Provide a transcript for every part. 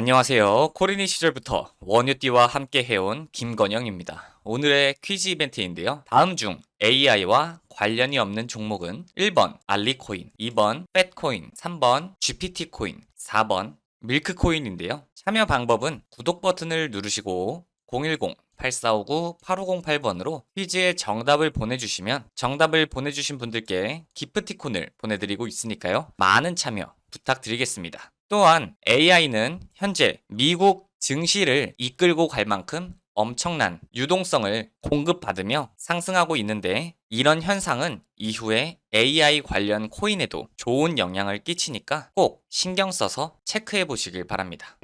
안녕하세요. 코리니 시절부터 원유띠와 함께 해온 김건영입니다. 오늘의 퀴즈 이벤트인데요. 다음 중 AI와 관련이 없는 종목은 1번 알리코인, 2번 팻코인, 3번 GPT코인, 4번 밀크코인인데요. 참여 방법은 구독 버튼을 누르시고 010-8459-8508번으로 퀴즈의 정답을 보내주시면 정답을 보내주신 분들께 기프티콘을 보내드리고 있으니까요. 많은 참여 부탁드리겠습니다. 또한 AI는 현재 미국 증시를 이끌고 갈 만큼 엄청난 유동성을 공급받으며 상승하고 있는데 이런 현상은 이후에 AI 관련 코인에도 좋은 영향을 끼치니까 꼭 신경 써서 체크해 보시길 바랍니다.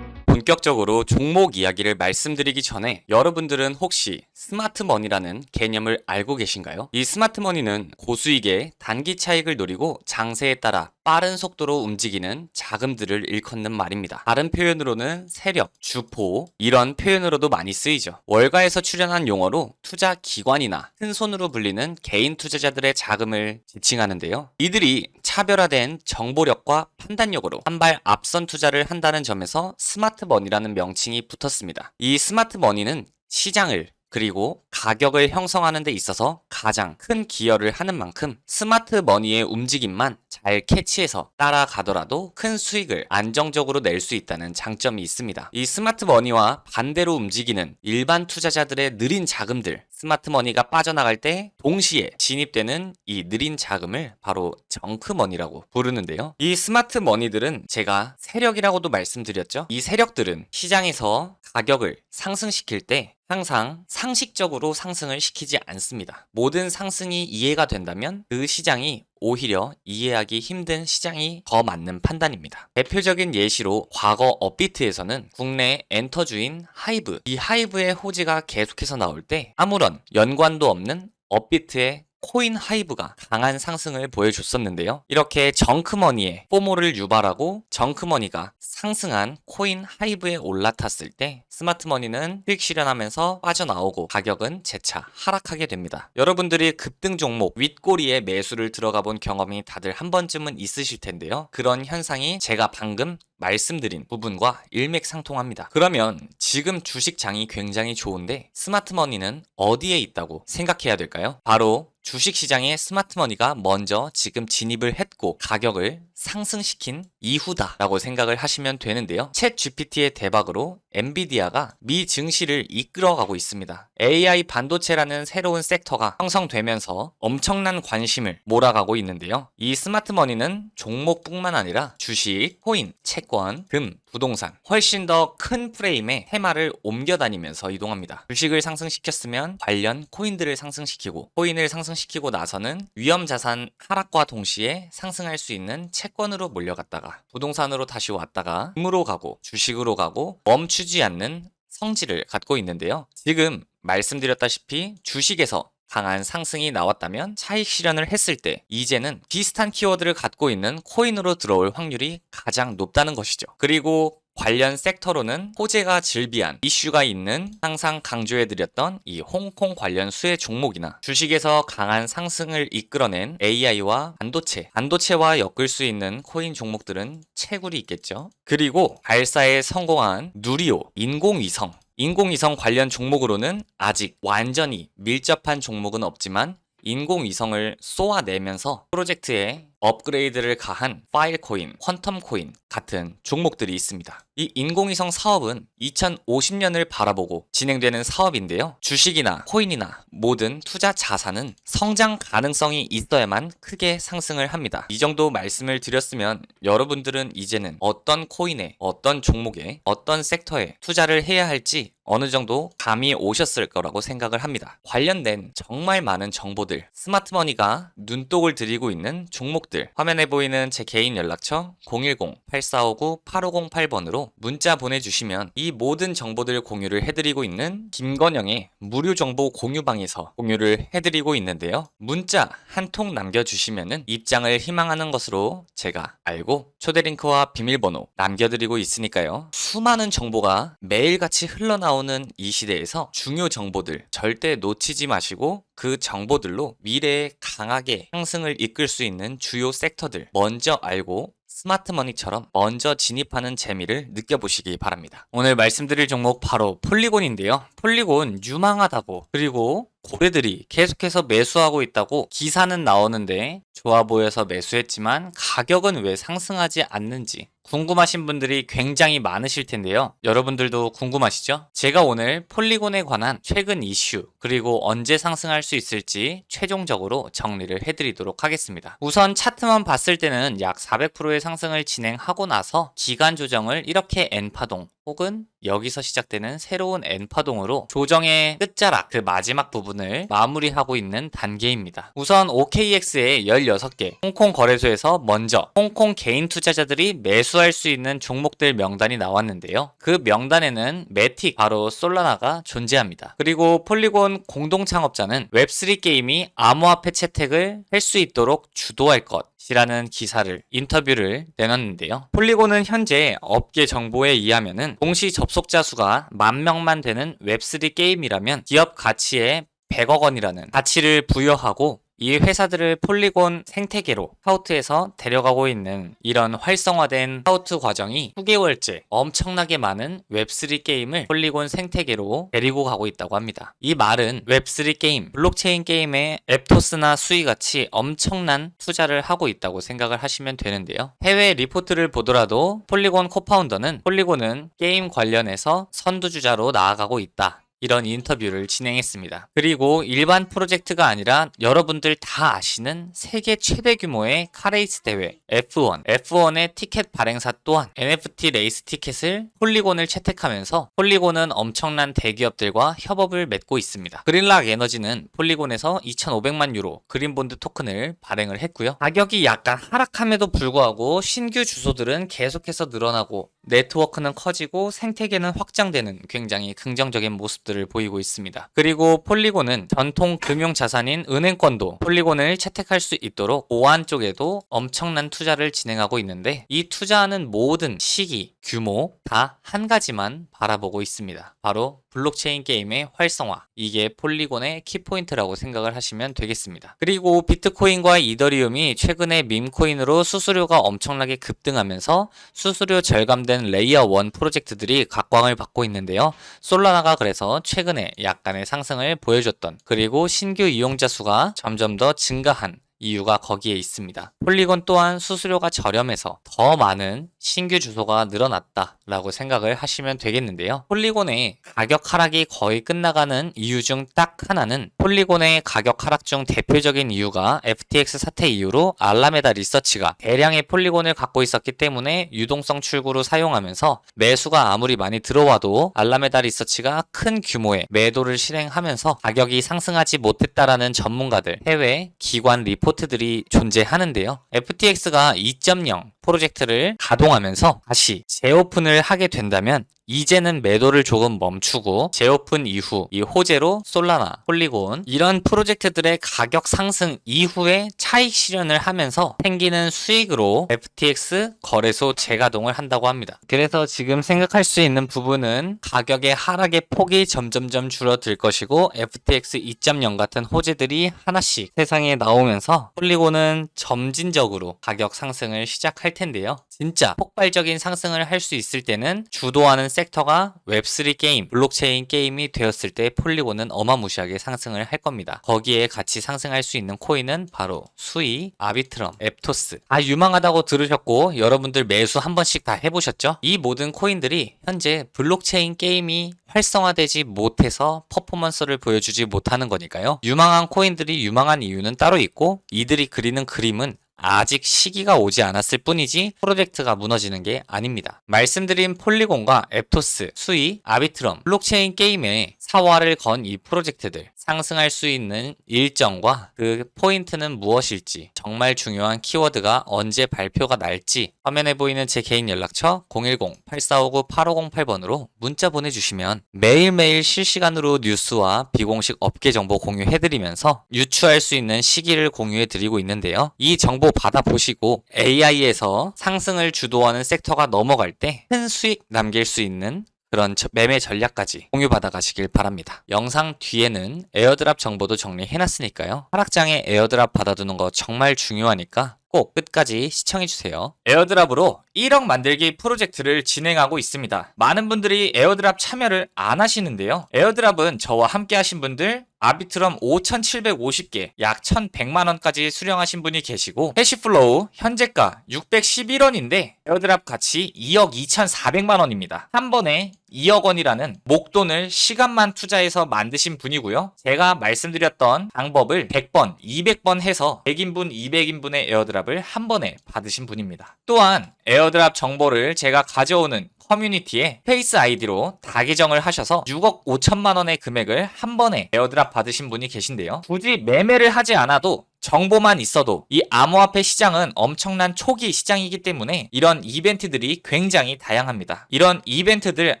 본격적으로 종목 이야기를 말씀드리기 전에 여러분들은 혹시 스마트머니라는 개념을 알고 계신가요? 이 스마트머니는 고수익의 단기 차익을 노리고 장세에 따라 빠른 속도로 움직이는 자금들을 일컫는 말입니다. 다른 표현으로는 세력, 주포 이런 표현으로도 많이 쓰이죠. 월가에서 출연한 용어로 투자 기관이나 큰 손으로 불리는 개인 투자자들의 자금을 지칭하는데요. 이들이 차별화된 정보력과 판단력으로 한 발 앞선 투자를 한다는 점에서 스마트머니라는 명칭이 붙었습니다. 이 스마트머니는 시장을 그리고 가격을 형성하는 데 있어서 가장 큰 기여를 하는 만큼 스마트 머니의 움직임만 잘 캐치해서 따라가더라도 큰 수익을 안정적으로 낼 수 있다는 장점이 있습니다. 이 스마트 머니와 반대로 움직이는 일반 투자자들의 느린 자금들, 스마트 머니가 빠져나갈 때 동시에 진입되는 이 느린 자금을 바로 정크 머니라고 부르는데요. 이 스마트 머니들은 제가 세력이라고도 말씀드렸죠. 이 세력들은 시장에서 가격을 상승시킬 때 항상 상식적으로 상승을 시키지 않습니다. 모든 상승이 이해가 된다면 그 시장이 오히려 이해하기 힘든 시장이 더 맞는 판단입니다. 대표적인 예시로 과거 업비트에서는 국내 엔터주인 하이브, 이 하이브의 호지가 계속해서 나올 때 아무런 연관도 없는 업비트의 코인 하이브가 강한 상승을 보여줬었는데요. 이렇게 정크머니에 포모를 유발하고 정크머니가 상승한 코인 하이브에 올라탔을 때 스마트머니는 수익 실현하면서 빠져나오고 가격은 재차 하락하게 됩니다. 여러분들이 급등 종목 윗꼬리에 매수를 들어가 본 경험이 다들 한 번쯤은 있으실 텐데요. 그런 현상이 제가 방금 말씀드린 부분과 일맥상통합니다. 그러면 지금 주식장이 굉장히 좋은데 스마트머니는 어디에 있다고 생각해야 될까요? 바로 주식시장에 스마트머니가 먼저 지금 진입을 했고 가격을 상승시킨 이후다라고 생각을 하시면 되는데요. 챗 GPT의 대박으로 엔비디아가 미 증시를 이끌어가고 있습니다. AI 반도체라는 새로운 섹터가 형성되면서 엄청난 관심을 몰아가고 있는데요. 이 스마트머니는 종목뿐만 아니라 주식, 코인, 채권, 금, 부동산 훨씬 더 큰 프레임의 테마를 옮겨 다니면서 이동합니다. 주식을 상승시켰으면 관련 코인들을 상승시키고 코인을 상승시키고 나서는 위험 자산 하락과 동시에 상승할 수 있는 채 권으로 몰려갔다가 부동산으로 다시 왔다가 금으로 가고 주식으로 가고 멈추지 않는 성질을 갖고 있는데요. 지금 말씀드렸다시피 주식에서 강한 상승이 나왔다면 차익 실현을 했을 때 이제는 비슷한 키워드를 갖고 있는 코인으로 들어올 확률이 가장 높다는 것이죠. 그리고 관련 섹터로는 호재가 즐비한 이슈가 있는 항상 강조해드렸던 이 홍콩 관련 수혜 종목이나 주식에서 강한 상승을 이끌어낸 AI와 반도체, 반도체와 엮을 수 있는 코인 종목들은 채굴이 있겠죠. 그리고 발사에 성공한 누리오, 인공위성, 인공위성 관련 종목으로는 아직 완전히 밀접한 종목은 없지만 인공위성을 쏘아내면서 프로젝트에 업그레이드를 가한 파일 코인, 퀀텀 코인 같은 종목들이 있습니다. 이 인공위성 사업은 2050년을 바라보고 진행되는 사업인데요. 주식이나 코인이나 모든 투자 자산은 성장 가능성이 있어야만 크게 상승을 합니다. 이 정도 말씀을 드렸으면 여러분들은 이제는 어떤 코인에, 어떤 종목에, 어떤 섹터에 투자를 해야 할지 어느 정도 감이 오셨을 거라고 생각을 합니다. 관련된 정말 많은 정보들, 스마트머니가 눈독을 들이고 있는 종목들, 화면에 보이는 제 개인 연락처 010-8459-8508번으로 문자 보내주시면 이 모든 정보들 공유를 해드리고 있는 김건영의 무료 정보 공유방에서 공유를 해드리고 있는데요. 문자 한 통 남겨주시면은 입장을 희망하는 것으로 제가 알고 초대 링크와 비밀번호 남겨드리고 있으니까요. 수많은 정보가 매일같이 흘러나오는 이 시대에서 중요 정보들 절대 놓치지 마시고 그 정보들로 미래에 강하게 상승을 이끌 수 있는 주요 섹터들 먼저 알고 스마트머니처럼 먼저 진입하는 재미를 느껴보시기 바랍니다. 오늘 말씀드릴 종목 바로 폴리곤인데요. 폴리곤 유망하다고 그리고 고래들이 계속해서 매수하고 있다고 기사는 나오는데 좋아 보여서 매수했지만 가격은 왜 상승하지 않는지 궁금하신 분들이 굉장히 많으실 텐데요. 여러분들도 궁금하시죠? 제가 오늘 폴리곤에 관한 최근 이슈 그리고 언제 상승할 수 있을지 최종적으로 정리를 해드리도록 하겠습니다. 우선 차트만 봤을 때는 약 400%의 상승을 진행하고 나서 기간 조정을 이렇게 N파동 혹은 여기서 시작되는 새로운 N파동으로 조정의 끝자락 그 마지막 부분을 마무리하고 있는 단계입니다. 우선 OKX의 16개 홍콩 거래소에서 먼저 홍콩 개인 투자자들이 매수할 수 있는 종목들 명단이 나왔는데요. 그 명단에는 매틱 바로 솔라나가 존재합니다. 그리고 폴리곤 공동 창업자는 웹3 게임이 암호화폐 채택을 할 수 있도록 주도할 것 이라는 기사를 인터뷰를 내놨는데요. 폴리곤은 현재 업계 정보에 의하면은 동시 접속자 수가 만 명만 되는 웹3 게임이라면 기업 가치에 100억 원이라는 가치를 부여하고 이 회사들을 폴리곤 생태계로 하우트에서 데려가고 있는 이런 활성화된 하우트 과정이 수개월째 엄청나게 많은 웹3 게임을 폴리곤 생태계로 데리고 가고 있다고 합니다. 이 말은 웹3 게임, 블록체인 게임의 앱토스나 수이 같이 엄청난 투자를 하고 있다고 생각을 하시면 되는데요. 해외 리포트를 보더라도 폴리곤 코파운더는 폴리곤은 게임 관련해서 선두주자로 나아가고 있다. 이런 인터뷰를 진행했습니다. 그리고 일반 프로젝트가 아니라 여러분들 다 아시는 세계 최대 규모의 카레이스 대회 F1, F1의 티켓 발행사 또한 NFT 레이스 티켓을 폴리곤을 채택하면서 폴리곤은 엄청난 대기업들과 협업을 맺고 있습니다. 그린락 에너지는 폴리곤에서 2,500만 유로 그린본드 토큰을 발행을 했고요. 가격이 약간 하락함에도 불구하고 신규 주소들은 계속해서 늘어나고 네트워크는 커지고 생태계는 확장되는 굉장히 긍정적인 모습들을 보이고 있습니다. 그리고 폴리곤은 전통 금융 자산인 은행권도 폴리곤을 채택할 수 있도록 보안 쪽에도 엄청난 투자를 진행하고 있는데 이 투자하는 모든 시기, 규모 다 한 가지만 바라보고 있습니다. 바로 블록체인 게임의 활성화. 이게 폴리곤의 키포인트라고 생각을 하시면 되겠습니다. 그리고 비트코인과 이더리움이 최근에 밈코인으로 수수료가 엄청나게 급등하면서 수수료 절감된 레이어 1 프로젝트들이 각광을 받고 있는데요. 솔라나가 그래서 최근에 약간의 상승을 보여줬던 그리고 신규 이용자 수가 점점 더 증가한 이유가 거기에 있습니다. 폴리곤 또한 수수료가 저렴해서 더 많은 신규 주소가 늘어났다라고 생각을 하시면 되겠는데요. 폴리곤의 가격 하락이 거의 끝나가는 이유 중 딱 하나는 폴리곤의 가격 하락 중 대표적인 이유가 FTX 사태 이후로 알라메다 리서치가 대량의 폴리곤을 갖고 있었기 때문에 유동성 출구로 사용하면서 매수가 아무리 많이 들어와도 알라메다 리서치가 큰 규모의 매도를 실행하면서 가격이 상승하지 못했다라는 전문가들 해외 기관 리포트 들이 존재하는데요. FTX가 2.0 프로젝트를 가동하면서 다시 재오픈을 하게 된다면 이제는 매도를 조금 멈추고 재오픈 이후 이 호재로 솔라나, 폴리곤 이런 프로젝트들의 가격 상승 이후에 차익 실현을 하면서 생기는 수익으로 FTX 거래소 재가동을 한다고 합니다. 그래서 지금 생각할 수 있는 부분은 가격의 하락의 폭이 점점점 줄어들 것이고 FTX 2.0 같은 호재들이 하나씩 세상에 나오면서 폴리곤은 점진적으로 가격 상승을 시작할 텐데요. 진짜 폭발적인 상승을 할 수 있을 때는 주도하는 섹 터가 웹3 게임, 블록체인 게임이 되었을 때 폴리곤은 어마무시하게 상승을 할 겁니다. 거기에 같이 상승할 수 있는 코인은 바로 수이, 아비트럼, 앱토스. 아 유망하다고 들으셨고 여러분들 매수 한 번씩 다 해보셨죠? 이 모든 코인들이 현재 블록체인 게임이 활성화되지 못해서 퍼포먼스를 보여주지 못하는 거니까요. 유망한 코인들이 유망한 이유는 따로 있고 이들이 그리는 그림은 아직 시기가 오지 않았을 뿐이지 프로젝트가 무너지는 게 아닙니다. 말씀드린 폴리곤과 앱토스, 수이, 아비트럼, 블록체인 게임에 사활을 건 이 프로젝트들 상승할 수 있는 일정과 그 포인트는 무엇일지 정말 중요한 키워드가 언제 발표가 날지 화면에 보이는 제 개인 연락처 010-8459-8508번으로 문자 보내주시면 매일매일 실시간으로 뉴스와 비공식 업계 정보 공유해드리면서 유추할 수 있는 시기를 공유해드리고 있는데요. 이 정보 받아보시고 AI에서 상승을 주도하는 섹터가 넘어갈 때 큰 수익 남길 수 있는 그런 저- 매매 전략까지 공유받아 가시길 바랍니다. 영상 뒤에는 에어드랍 정보도 정리해놨으니까요. 하락장에 에어드랍 받아두는 거 정말 중요하니까 꼭 끝까지 시청해주세요. 에어드랍으로 1억 만들기 프로젝트를 진행하고 있습니다. 많은 분들이 에어드랍 참여를 안 하시는데요. 에어드랍은 저와 함께 하신 분들 아비트럼 5,750개, 약 1,100만원까지 수령하신 분이 계시고, 해시플로우 현재가 611원인데, 에어드랍 가치 2억 2,400만원입니다. 한 번에 2억 원이라는 목돈을 시간만 투자해서 만드신 분이고요. 제가 말씀드렸던 방법을 100번, 200번 해서 100인분, 200인분의 에어드랍을 한 번에 받으신 분입니다. 또한 에어드랍 정보를 제가 가져오는 커뮤니티에 페이스 아이디로 다 계정을 하셔서 6억 5천만 원의 금액을 한 번에 에어드랍 받으신 분이 계신데요. 굳이 매매를 하지 않아도 정보만 있어도 이 암호화폐 시장은 엄청난 초기 시장이기 때문에 이런 이벤트들이 굉장히 다양합니다. 이런 이벤트들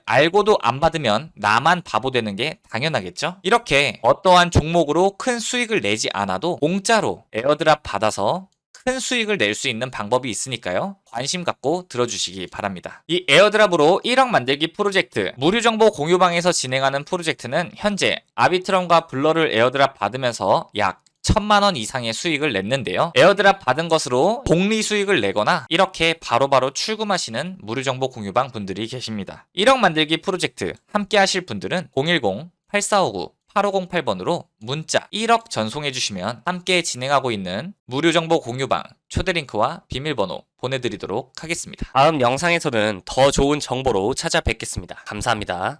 알고도 안 받으면 나만 바보 되는 게 당연하겠죠? 이렇게 어떠한 종목으로 큰 수익을 내지 않아도 공짜로 에어드랍 받아서 큰 수익을 낼 수 있는 방법이 있으니까요. 관심 갖고 들어주시기 바랍니다. 이 에어드랍으로 1억 만들기 프로젝트, 무료 정보 공유방에서 진행하는 프로젝트는 현재 아비트럼과 블러를 에어드랍 받으면서 약 천만 원 이상의 수익을 냈는데요. 에어드랍 받은 것으로 복리 수익을 내거나 이렇게 바로 바로 출금하시는 무료 정보 공유방 분들이 계십니다. 1억 만들기 프로젝트 함께 하실 분들은 010 8459 8508번으로 문자 1억 전송해 주시면 함께 진행하고 있는 무료 정보 공유방 초대 링크와 비밀번호 보내드리도록 하겠습니다. 다음 영상에서는 더 좋은 정보로 찾아뵙겠습니다. 감사합니다.